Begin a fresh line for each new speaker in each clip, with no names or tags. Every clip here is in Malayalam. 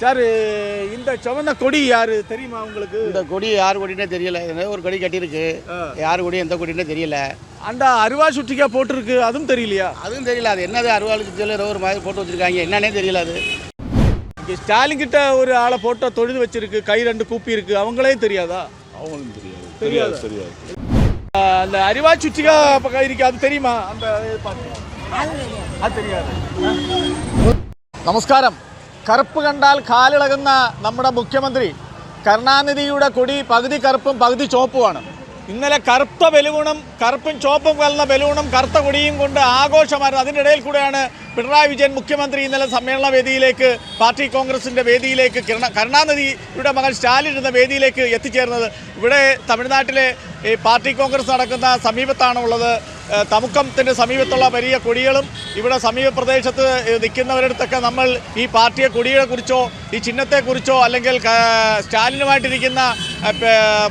சார் இந்த சிவந்த கொடி யாரு தெரியுமா உங்களுக்கு?
இந்த கொடி யார் கொடினே தெரியல. ஒரு கொடி கட்டியிருக்கு. யார் கொடி எந்த கொடினே தெரியல.
அந்த அருவா சுற்றிக்கா போட்டிருக்கு அதுவும் தெரியலையா?
அதுவும் தெரியல. அது என்னது அருவாளுக்கு தெரியல ஏதோ ஒரு மாதிரி போட்டு வச்சிருக்காங்க. என்னன்னே தெரியல அது.
இங்கே ஸ்டாலின் கிட்ட ஒரு ஆளை போட்டால் தொழுது வச்சிருக்கு கை ரெண்டு கூப்பி இருக்கு. அவங்களே தெரியாதா?
அவங்களும் தெரியாது.
தெரியாது?
தெரியாது
அந்த அரிவா சுற்றிக்கா பக்கம் இருக்கு. அது தெரியுமா? அந்த அது தெரியாது. நமஸ்காரம். കറുപ്പ് കണ്ടാൽ കാലിളകുന്ന നമ്മുടെ മുഖ്യമന്ത്രി കരുണാനിധിയുടെ കൊടി പകുതി കറുപ്പും പകുതി ചുവപ്പുമാണ്. ഇന്നലെ കറുത്ത ബലൂണും കറുപ്പും ചുവപ്പും കലർന്ന ബലൂണും കറുത്ത കൊടിയും കൊണ്ട് ആഘോഷമായിരുന്നു. അതിന്റെ ഇടയിൽ കൂടെയാണ് പിണറായി വിജയൻ മുഖ്യമന്ത്രി ഇന്നലെ സമ്മേളന വേദിയിലേക്ക് പാർട്ടി കോൺഗ്രസിന്റെ വേദിയിലേക്ക് കിരണ കരുണാനിധിയുടെ മകൻ സ്റ്റാലിൻ എന്ന വേദിയിലേക്ക് എത്തിച്ചേർന്നത്. ഇവിടെ തമിഴ്നാട്ടിലെ ഈ പാർട്ടി കോൺഗ്രസ് നടക്കുന്ന സമീപത്താണ് ഉള്ളത്? ഏഹ് തമുക്കത്തിന്റെ സമീപത്തുള്ള വലിയ കൊടികളും ഇവിടെ സമീപ പ്രദേശത്ത് നിൽക്കുന്നവരടുത്തൊക്കെ നമ്മൾ ഈ പാർട്ടിയെ കൊടിയെക്കുറിച്ചോ ഈ ചിഹ്നത്തെക്കുറിച്ചോ അല്ലെങ്കിൽ സ്റ്റാലിനുമായിട്ടിരിക്കുന്ന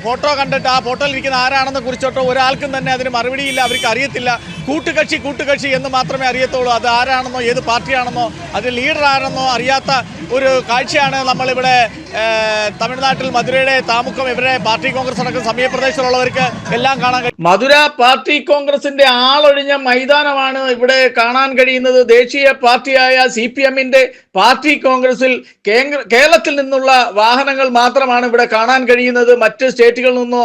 ഫോട്ടോ കണ്ടിട്ട് ആ ഫോട്ടോയിൽ ഇരിക്കുന്ന ആരാണെന്ന് കുറിച്ചോട്ടോ ഒരാൾക്കും തന്നെ അതിന് മറുപടിയില്ല അവർക്ക് അറിയത്തില്ല. കൂട്ടുകക്ഷി കൂട്ടുകക്ഷി എന്ന് മാത്രമേ അറിയത്തുള്ളൂ. അത് ആരാണെന്നോ ഏത് പാർട്ടിയാണെന്നോ അതിൽ ലീഡർ ആണെന്നോ അറിയാത്ത ഒരു കാഴ്ചയാണ് നമ്മളിവിടെ തമിഴ്നാട്ടിൽ മധുരയുടെ താമുക്കം ഇവരെ പാർട്ടി കോൺഗ്രസ് അടക്കം സമീപ പ്രദേശത്തുള്ളവർക്ക് എല്ലാം കാണാൻ കഴിയും. മധുര പാർട്ടി കോൺഗ്രസിന്റെ ആളൊഴിഞ്ഞ മൈതാനമാണ് ഇവിടെ കാണാൻ കഴിയുന്നത്. ദേശീയ പാർട്ടിയായ സി പി എമ്മിന്റെ പാർട്ടി കോൺഗ്രസിൽ കേരളത്തിൽ നിന്നുള്ള വാഹനങ്ങൾ മാത്രമാണ് ഇവിടെ കാണാൻ കഴിയുന്നത്. മറ്റ് സ്റ്റേറ്റുകളിൽ നിന്നോ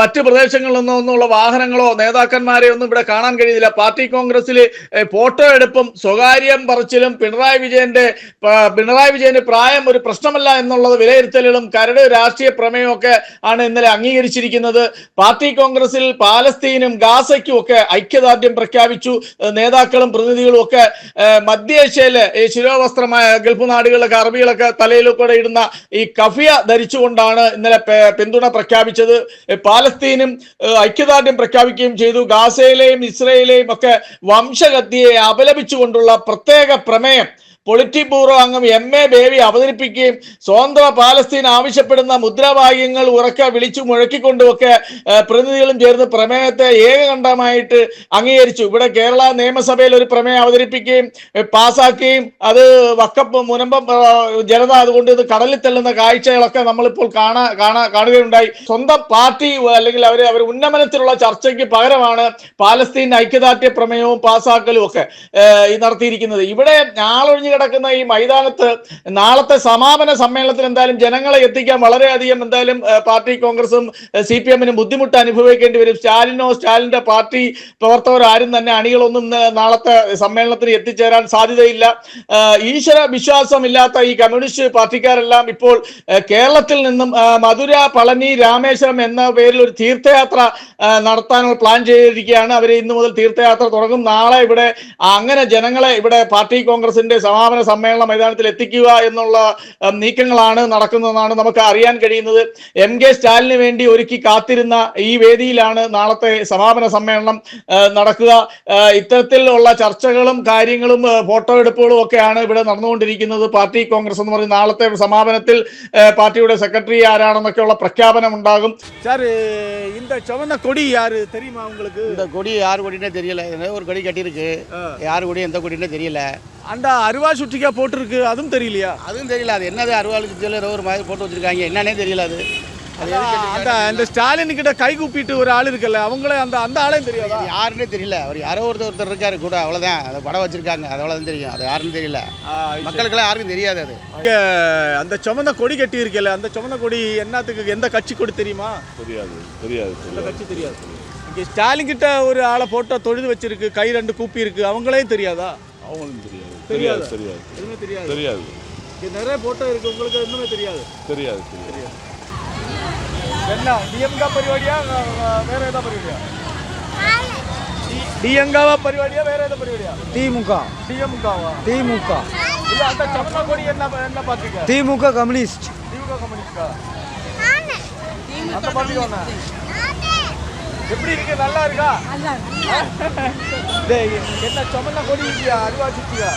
മറ്റ് പ്രദേശങ്ങളിൽ നിന്നോ ഒന്നുള്ള വാഹനങ്ങളോ നേതാക്കന്മാരെ ഒന്നും ഇവിടെ കാണാൻ കഴിയുന്നില്ല. പാർട്ടി കോൺഗ്രസിൽ ഫോട്ടോ എടുപ്പും സ്വകാര്യം പറച്ചിലും പിണറായി വിജയന്റെ പിണറായി വിജയന്റെ പ്രായം ഒരു പ്രശ്നമല്ല എന്നുള്ളത് വിലയിരുത്തലുകളും കരട് രാഷ്ട്രീയ പ്രമേയവും ഒക്കെ ആണ് ഇന്നലെ അംഗീകരിച്ചിരിക്കുന്നത്. പാർട്ടി കോൺഗ്രസിൽ പാലസ്തീനും ഗാസയ്ക്കും ഒക്കെ ഐക്യദാർഢ്യം പ്രഖ്യാപിച്ചു. നേതാക്കളും പ്രതിനിധികളും ഒക്കെ മധ്യ മധ്യേഷ്യയിലെ ഈ ശിരോവസ്ത്രമായ ഗൾഫ് നാടുകളിലൊക്കെ അറബികളൊക്കെ തലയിലൂടെ ഇടുന്ന ഈ കഫിയ ധരിച്ചുകൊണ്ടാണ് ഇന്നലെ പിന്തുണ പ്രഖ്യാപിച്ചത്. പാലസ്തീനും ഐക്യദാർഢ്യം പ്രഖ്യാപിക്കുകയും ചെയ്തു. ഗാസയിലെയും ഇസ്രയേലെയും ഒക്കെ വംശഗതിയെ അപലപിച്ചുകൊണ്ടുള്ള പ്രത്യേക പ്രമേയം. പൊളിറ്റി ബ്യൂറോ അംഗം എം എ ബേബി അവതരിപ്പിക്കുകയും സ്വതന്ത്ര പാലസ്തീൻ ആവശ്യപ്പെടുന്ന മുദ്രാവാക്യങ്ങൾ ഉറക്ക വിളിച്ചു മുഴക്കിക്കൊണ്ടുമൊക്കെ പ്രതിനിധികളും ചേർന്ന് പ്രമേയത്തെ ഏകകണ്ഠമായിട്ട് അംഗീകരിച്ചു. ഇവിടെ കേരള നിയമസഭയിൽ ഒരു പ്രമേയം അവതരിപ്പിക്കുകയും പാസാക്കുകയും അത് വക്കപ്പ് മുനമ്പം ജനത അതുകൊണ്ട് ഇത് കടലിൽ തള്ളുന്ന കാഴ്ചകളൊക്കെ നമ്മളിപ്പോൾ കാണാ കാണാ കാണുകയുണ്ടായി. സ്വന്തം പാർട്ടി അല്ലെങ്കിൽ അവർ അവർ ഉന്നമനത്തിലുള്ള ചർച്ചയ്ക്ക് പകരമാണ് പാലസ്തീൻ ഐക്യദാർഢ്യ പ്രമേയവും പാസാക്കലും ഒക്കെ നടത്തിയിരിക്കുന്നത്. ഇവിടെ ആളൊഴിഞ്ഞു കിടക്കുന്ന ഈ മൈതാനത്ത് നാളത്തെ സമാപന സമ്മേളനത്തിൽ എന്തായാലും ജനങ്ങളെ എത്തിക്കാൻ വളരെയധികം എന്തായാലും പാർട്ടി കോൺഗ്രസും സി പി എമ്മിനും ബുദ്ധിമുട്ട് അനുഭവിക്കേണ്ടി വരും. സ്റ്റാലിനോ സ്റ്റാലിന്റെ പാർട്ടി പ്രവർത്തകരോ ആരും തന്നെ അണികളൊന്നും നാളത്തെ സമ്മേളനത്തിന് എത്തിച്ചേരാൻ സാധ്യതയില്ല. ഈശ്വര വിശ്വാസം ഇല്ലാത്ത ഈ കമ്മ്യൂണിസ്റ്റ് പാർട്ടിക്കാരെല്ലാം ഇപ്പോൾ കേരളത്തിൽ നിന്നും മധുര പളനി രാമേശ്വരം എന്ന പേരിൽ ഒരു തീർത്ഥയാത്ര നടത്താനുള്ള പ്ലാൻ ചെയ്തിരിക്കുകയാണ്. അവർ ഇന്നു മുതൽ തീർത്ഥയാത്ര തുടങ്ങും. നാളെ ഇവിടെ അങ്ങനെ ജനങ്ങളെ ഇവിടെ പാർട്ടി കോൺഗ്രസിന്റെ സമാപന സമ്മേളന മൈതാനത്തിൽ എത്തിക്കുക എന്നുള്ള ഏഹ്, നീക്കങ്ങളാണ് നടക്കുന്നതെന്നാണ് നമുക്ക് അറിയാൻ കഴിയുന്നത് എം കെ സ്റ്റാലിന് വേണ്ടി ഒരുക്കി കാത്തിരുന്ന ഈ വേദിയിലാണ് നാളത്തെ സമാപന സമ്മേളനം ഏഹ്, നടക്കുക ഏഹ്, ഇത്തരത്തിലുള്ള ചർച്ചകളും കാര്യങ്ങളും ഏഹ്, ഫോട്ടോ എടുപ്പുകളും ഒക്കെയാണ് ഇവിടെ നടന്നുകൊണ്ടിരിക്കുന്നത് പാർട്ടി കോൺഗ്രസ് എന്ന് പറയുന്ന നാളത്തെ സമാപനത്തിൽ ഏഹ്, പാർട്ടിയുടെ സെക്രട്ടറി ആരാണെന്നൊക്കെയുള്ള പ്രഖ്യാപനം ഉണ്ടാകും சார் இந்த சிவந்த கொடி யாரு தெரியுமா உங்களுக்கு
இந்த கொடி யார் கொடினே தெரியல ஏதோ ஒரு கொடி கட்டியிருக்கு யார் கொடி எந்த கொடினே தெரியல
அந்த அருவா சுற்றிக்கா போட்டிருக்கு அதுவும் தெரியலையா?
அதுவும் தெரியல அது என்னது அருவாளுக்கு தெரியல ஏதோ ஒரு மாதிரி போட்டு வச்சிருக்காங்க என்னன்னே தெரியல அது.
அந்த அந்த அந்த ஸ்டாலின் கிட்ட கை கூப்பிட்டு ஒரு ஆள் இருக்குல்ல அவங்களே அந்த அந்த ஆளையும் தெரியாதா?
யாருன்னே தெரியல. அவர் யாரோ ஒருத்தர் ஒருத்தர் இருக்காரு கூட அவ்வளோதான் அதை படம் வச்சிருக்காங்க அது அவ்வளோதான் தெரியும். அது யாருன்னு தெரியல. மக்களுக்கெல்லாம் யாருக்கும் தெரியாது அது.
அந்த சுமந்த கொடி கட்டி இருக்கல அந்த சுமந்த கொடி என்னத்துக்கு எந்த கட்சி கொடி தெரியுமா?
தெரியாது தெரியாது
கட்சி தெரியாது. இங்க ஸ்டாலின் கிட்ட ஒரு ஆளை போட்டோ தொழுது வச்சிருக்கு கை ரெண்டு கூப்பி இருக்கு அவங்களே தெரியாதா?
அவங்களும் தெரியாது.
தெரியாது.
தெரியாது தெரியாது
எதுவுமே தெரியாது
தெரியாது
இங்க நிறைய போட்டோ இருக்கு உங்களுக்கு இன்னுமே தெரியாது
தெரியாது தெரியாது
என்ன டிஎம்கா പരിപാടിയാ വേറെ ഏതാ പരിപാടിയാ டிஎம்காவா പരിപാടിയാ வேற ஏதா പരിപാടിയാ
திமுக
டிஎம்காவா
திமுக
இல்ல அந்த சமண கொடி என்ன என்ன பாத்தீங்க
திமுக கம்யூனிஸ்ட்
திமுக கம்யூனிஸ்டா அந்த பார்ட்டிக்கு வாங்க எப்படி இருக்கு? நல்லா இருக்கா? என்ன சொமன்னா கொடி இருக்கியா அருவா சுத்தியா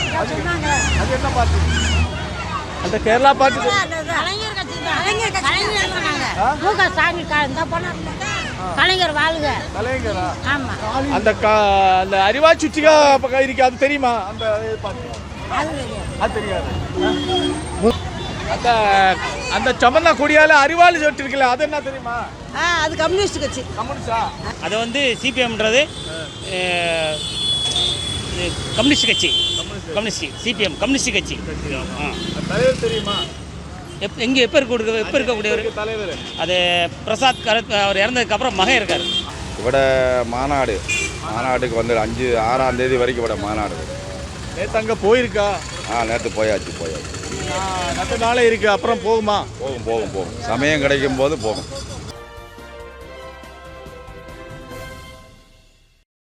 அது என்ன பார்த்து அந்த கேரளா பார்த்து
கலைஞர் வாழ்க.
கலைஞரா?
ஆமா.
அந்த அந்த அறிவா சுச்சிகா பக்கம் இருக்கு? அது தெரியுமா? அந்த
அது தெரியாது.
அந்த அந்த சமன்னா கொடியால அறிவாளி சொட்டு இருக்குல்ல அது என்ன தெரியுமா?
அது கம்யூனிஸ்ட் கட்சி.
கம்யூனிஸ்டா?
அது வந்து சிபிஎம்ன்றது கம்யூனிஸ்ட் கட்சி. கம்யூனிஸ்ட் சிபிஎம் கம்யூனிஸ்ட் கட்சி.
தலைவர் தெரியுமா?
எப் எங்கே எப்போ இருக்க எப்போ இருக்கக்கூடியவர்?
தலைவர்?
அது பிரசாத் கரத் அவர் இறந்ததுக்கப்புறம் மகன் இருக்கார்.
இவட மாநாடு. மாநாட்டுக்கு வந்து அஞ்சு ஆறாம் தேதி வரைக்கும் இவட மாநாடு.
நேற்று அங்கே போயிருக்கா?
ஆ நேற்று போயாச்சு போயாச்சு.
மற்ற நாளே இருக்குது அப்புறம் போகுமா?
போகும் போகும் போகும். சமயம் கிடைக்கும் போது போகும்.